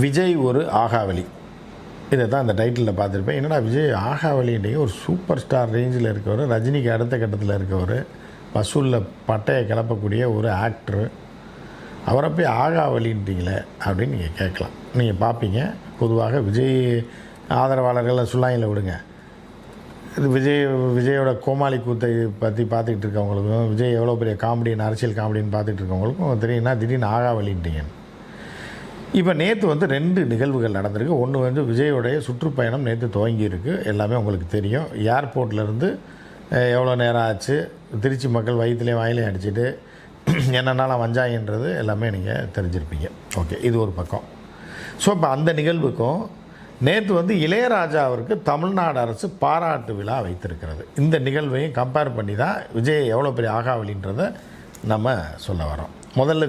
விஜய் ஒரு ஆகாவலி. இதை தான் அந்த டைட்டிலில் பார்த்துருப்பேன். என்னடா விஜய் ஆகாவலின்றீங்க ஒரு சூப்பர் ஸ்டார் ரேஞ்சில் இருக்கவர் ரஜினிக்கு அடுத்த கட்டத்தில் இருக்கவர் வசூலில் பட்டையை கிளப்பக்கூடிய ஒரு ஆக்டரு அவரை போய் ஆகாவலின்றீங்களே அப்படின்னு நீங்கள் கேட்கலாம். நீங்கள் பார்ப்பீங்க. பொதுவாக விஜய் ஆதரவாளர்களை சுல்லாயில் விடுங்க. இது விஜய் விஜயோட கோமாளி கூத்தை பற்றி பார்த்துக்கிட்டு இருக்கவங்களுக்கும் விஜய் எவ்வளோ பெரிய காமெடின்னு அரசியல் காமெடின்னு பார்த்துட்டு இருக்கவங்களுக்கும் தெரியும்னா திடீர்னு ஆகாவலின்றீங்க இப்போ நேற்று வந்து ரெண்டு நிகழ்வுகள் நடந்திருக்கு. ஒன்று வந்து விஜயோடைய சுற்றுப்பயணம் நேற்று துவங்கியிருக்கு. எல்லாமே உங்களுக்கு தெரியும். ஏர்போர்ட்லேருந்து எவ்வளோ நேரம் ஆச்சு? திருச்சி மக்கள் வயிற்றுலேயும் வாயிலையும் அடிச்சுட்டு என்னென்னலாம் வஞ்சாயின்றது எல்லாமே நீங்கள் தெரிஞ்சிருப்பீங்க. ஓகே இது ஒரு பக்கம். ஸோ இப்போ அந்த நிகழ்வுக்கும் நேற்று வந்து இளையராஜாவிற்கு தமிழ்நாடு அரசு பாராட்டு விழா வைத்திருக்கிறது. இந்த நிகழ்வையும் கம்பேர் பண்ணி தான் விஜய் எவ்வளோ பெரிய ஆகாவலின்றதை நம்ம சொல்ல வரோம் முதல்ல